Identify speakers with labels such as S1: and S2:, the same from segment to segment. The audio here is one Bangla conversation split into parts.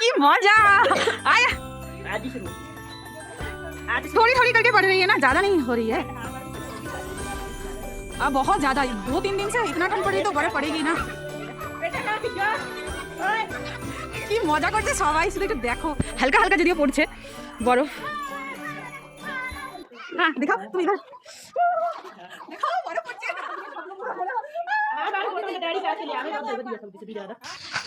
S1: की मज़ा। आया। थोड़ी थोड़ी करके पड़ रही है ना ज़्यादा नहीं हो रही है। अब बहुत ज़्यादा दो तीन दिन से इतना ठंड पड़ रही तो बर्फ़ पड़ेगी ना। কি মজা করছে সবাই শুধু একটু দেখো হালকা হালকা যদিও পড়ছে বরফ হ্যাঁ দেখাও তুমি দেখাও বরফ পড়ছে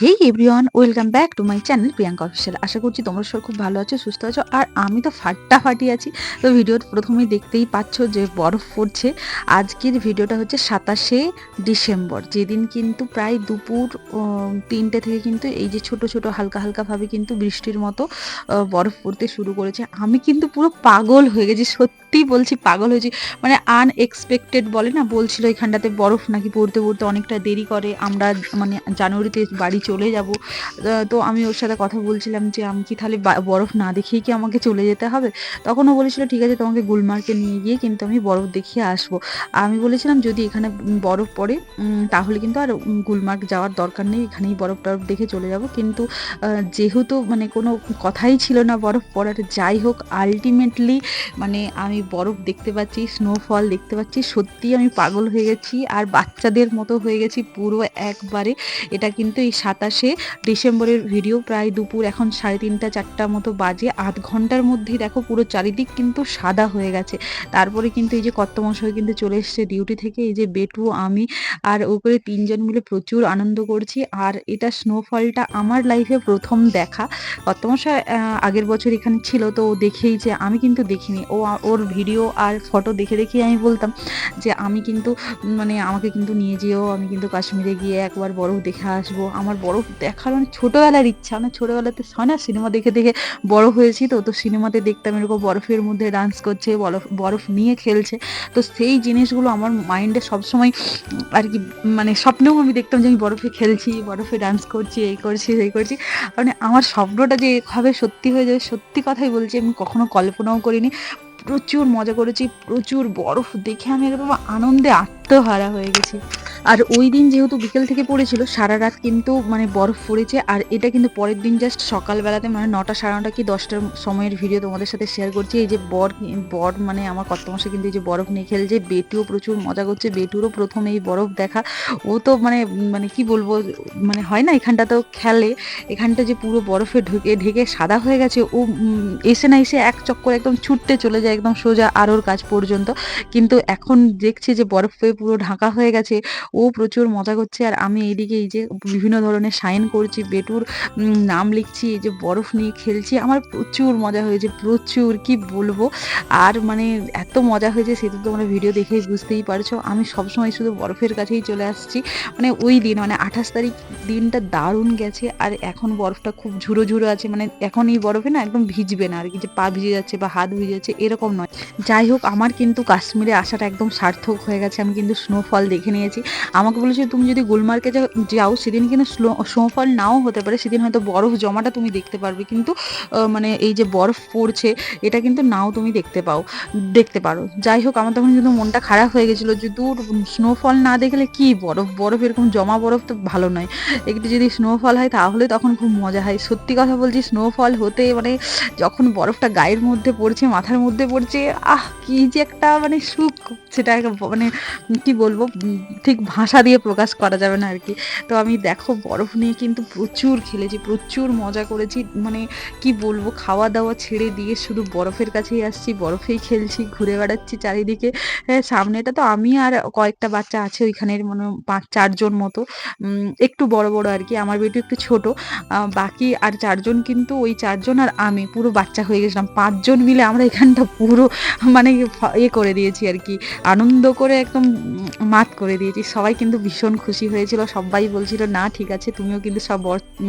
S2: hey everyone welcome back to my channel Priyanka official আশা করছি তোমরা সবাই খুব ভালো আছো, সুস্থ আছো, আর আমি তো ফাটাফাটি আছি। তো ভিডিওর প্রথমেই দেখতেই পাচ্ছ যে বরফ পড়ছে। আজকের ভিডিওটা হচ্ছে সাতাশে ডিসেম্বর। যেদিন কিন্তু প্রায় দুপুর তিনটে থেকে কিন্তু এই যে ছোট ছোট হালকা হালকাভাবে কিন্তু বৃষ্টির মতো বরফ পড়তে শুরু করেছে। আমি কিন্তু পুরো পাগল হয়ে গেছি, সত্যি বলছি পাগল হয়েছি। মানে আনএক্সপেক্টেড বলে না, বলছিল এখানটাতে বরফ নাকি পড়তে পড়তে অনেকটা দেরি করে। আমরা মানে জানুয়ারিতে বাড়ি চলে যাব। তো আমি ওর সাথে কথা বলছিলাম যে, আমি কি তাহলে বরফ না দেখেই কি আমাকে চলে যেতে হবে? তখন ও বলেছিল, ঠিক আছে, তোমাকে গুলমার্গে নিয়ে গিয়ে কিন্তু আমি বরফ দেখিয়ে আসব। আমি বলেছিলাম, যদি এখানে বরফ পড়ে তাহলে কিন্তু আর গুলমার্গ যাওয়ার দরকার নেই। এখানেই বরফ টরফ দেখে চলে যাব। কিন্তু যেহেতু মানে কোনো কথাই ছিল না বরফ পড়ার, যাই হোক আলটিমেটলি মানে আমি বরফ দেখতে পাচ্ছি স্নোফল দেখতে পাচ্ছি সত্যি আমি পাগল হয়ে গেছি। আর বাচ্চাদের মতো হয়ে গেছি পুরো একবারে। এটা কিন্তু এই সাতাশে ডিসেম্বরের ভিডিও প্রায় দুপুর এখন সাড়ে তিনটা, চারটা মতো বাজে। আধ ঘণ্টার মধ্যে দেখো পুরো চারিদিক কিন্তু সাদা হয়ে গেছে। তারপরে কিন্তু এই যে কর্তমশাই কিন্তু চলে এসছে ডিউটি থেকে, এই যে বেটু, আমি আর ও করে তিনজন মিলে প্রচুর আনন্দ করছি। আর এটা স্নোফলটা আমার লাইফে প্রথম দেখা। কর্তমশাই আগের বছর এখানে ছিল তো ও দেখেই যে, আমি কিন্তু দেখিনি। ও ওর ভিডিও আর ফটো দেখে দেখেই আমি বলতাম যে, আমি কিন্তু মানে আমাকে কিন্তু নিয়ে যেও আমি কিন্তু কাশ্মীরে গিয়ে একবার বরফ দেখে আসব। আমার বরফ দেখার মানে ছোটোবেলার ইচ্ছা মানে ছোটোবেলাতে হয় না? সিনেমা দেখে দেখে বড় হয়েছি তো তো সিনেমাতে দেখতাম এরকম বরফের মধ্যে ডান্স করছে, বরফ বরফ নিয়ে খেলছে। তো সেই জিনিসগুলো আমার মাইন্ডে সবসময় আর কি মানে স্বপ্নেও আমি দেখতাম যে আমি বরফে খেলছি, বরফে ডান্স করছি, এই করছি এই করছি। মানে আমার স্বপ্নটা যে এভাবে সত্যি হয়ে যাবে, সত্যি কথাই বলছি, আমি কখনো কল্পনাও করিনি। প্রচুর মজা করেছি, প্রচুর বরফ দেখে আমি একদম আনন্দে আত্মহারা হয়ে গেছি। আর ওই দিন যেহেতু বিকেল থেকে পড়েছিল, সারা রাত কিন্তু মানে বরফ পড়েছে। আর এটা কিন্তু পরের দিন জাস্ট সকালবেলাতে মানে নটা সাড়ে নটা কি দশটার সময়ের ভিডিও তোমাদের সাথে শেয়ার করছি। এই যে বর বর মানে আমার কত মাসে কিন্তু এই যে বরফ নিয়ে খেলছে, বেটুও প্রচুর মজা করছে, বেটুরও প্রথম এই বরফ দেখা। ও তো মানে মানে কি বলব মানে হয় না, এখানটাতেও খেলে। এখানটা যে পুরো বরফে ঢুকে, ঢেকে সাদা হয়ে গেছে, ও এসে না এসে এক চক্কর একদম ছুটতে চলে যায়, একদম সোজা আরোর কাজ পর্যন্ত। কিন্তু এখন দেখছি যে বরফে পুরো ঢাকা হয়ে গেছে। প্রচুর মজা করছে। আর আমি এইদিকে এই যে বিভিন্ন ধরনের সাইন করছি, বেটুর নাম লিখছি, এই যে বরফ নিয়ে খেলছি। আমার প্রচুর মজা হয়েছে, প্রচুর, কি বলব? আর মানে এত মজা হয়েছে সেটা তোমরা ভিডিও দেখেই বুঝতেই পারছ। আমি সবসময় শুধু বরফের কাছেই চলে আসছি। মানে ওই দিন মানে আঠাশ তারিখ দিনটা দারুণ গেছে। আর এখন বরফটা খুব ঝুরো ঝুরো আছে। মানে এখন এই বরফে না একদম ভিজবে না। আর কি যে পা ভিজে যাচ্ছে বা হাত ভিজে যাচ্ছে, এরকম নয়। যাই হোক, আমার কিন্তু কাশ্মীরে আসাটা একদম সার্থক হয়ে গেছে। আমি কিন্তু স্নোফল দেখে নিয়েছি। আমাকে বলেছে তুমি যদি গুলমার্গে যাও- যাও, সেদিন কিন্তু স্নোফল নাও হতে পারে, সেদিন হয়তো বরফ জমাটা তুমি দেখতে পারবে, কিন্তু মানে এই যে বরফ পড়ছে, এটা কিন্তু নাও তুমি দেখতে পাও, দেখতে পারো। যাই হোক, আমার তখন কিন্তু মনটা খারাপ হয়ে গেছিল যে দূর স্নোফল না দেখলে কি বরফ বরফ এরকম জমা বরফ তো ভালো নয়। একটু যদি স্নোফল হয়, তাহলে তখন খুব মজা হয়। সত্যি কথা বলছি স্নোফল হতে মানে যখন বরফটা গায়ের মধ্যে পড়ছে, মাথার মধ্যে পড়ছে, আহ, কি যে একটা মানে সুখ। সেটা মানে কি বলব ঠিক ভাষা দিয়ে প্রকাশ করা যাবে না আর কি। তো আমি দেখো বরফ নিয়ে কিন্তু প্রচুর খেলেছি, প্রচুর মজা করেছি। মানে কি বলব খাওয়া দাওয়া ছেড়ে দিয়ে শুধু বরফের কাছেই আসছি, বরফেই খেলছি, ঘুরে বেড়াচ্ছি চারিদিকে। সামনেটা তো আমি আর কয়েকটা বাচ্চা আছে ওইখানের মানে পাঁচ, চারজন মতো। একটু বড় বড় আর কি, আমার বেটু একটু ছোট। বাকি আর চারজন কিন্তু ওই চারজন আর আমি, পুরো বাচ্চা হয়ে গেছিলাম। পাঁচজন মিলে আমরা এখানটা পুরো মানে ইয়ে করে দিয়েছি আর কি। আনন্দ করে একদম মাত করে দিয়েছি। সবাই কিন্তু ভীষণ খুশি হয়েছিল। সবাই বলছিল, না, ঠিক আছে, তুমিও কিন্তু সব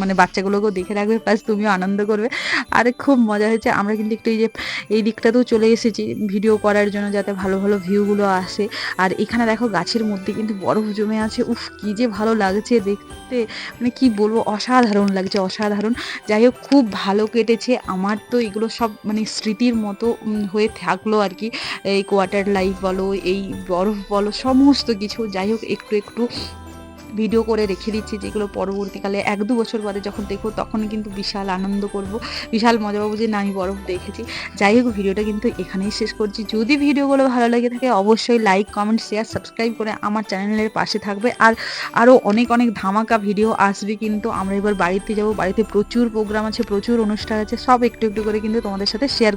S2: মানে বাচ্চাগুলোকেও দেখে রাখবে প্লাস তুমিও আনন্দ করবে। আর খুব মজা হয়েছে। আমরা কিন্তু একটু এই যে, এই দিকটাতেও চলে এসেছি ভিডিও করার জন্য, যাতে ভালো ভালো ভিউগুলো আসে। আর এখানে দেখো, গাছের মধ্যে কিন্তু বরফ জমে আছে। উফ, কি যে ভালো লাগছে দেখতে। মানে কি বলব, অসাধারণ লাগছে, অসাধারণ। যাই হোক, খুব ভালো কেটেছে। আমার তো এগুলো সব মানে স্মৃতির মতো হয়ে থাকল আর কি। এই কোয়ার্টার লাইফ বলো এই বরফ বলো সমস্ত কিছু, যাই হোক একটু একটু ভিডিও করে রেখে দিচ্ছি, যেগুলো পরবর্তীকালে এক দু বছর পরে যখন দেখব তখন কিন্তু বিশাল আনন্দ করব, বিশাল মজা পাবো যে না, আমি বরফ দেখেছি। যাই হোক ভিডিওটা কিন্তু এখানেই শেষ করছি। যদি ভিডিওগুলো ভালো লেগে থাকে, অবশ্যই লাইক কমেন্ট শেয়ার সাবস্ক্রাইব করে আমার চ্যানেলের পাশে থাকবে। আর আরও অনেক অনেক ধামাকা ভিডিও আসবে কিন্তু আমরা এবার বাড়িতে যাব। বাড়িতে প্রচুর প্রোগ্রাম আছে, প্রচুর অনুষ্ঠান আছে, সব একটু একটু করে কিন্তু তোমাদের সাথে শেয়ার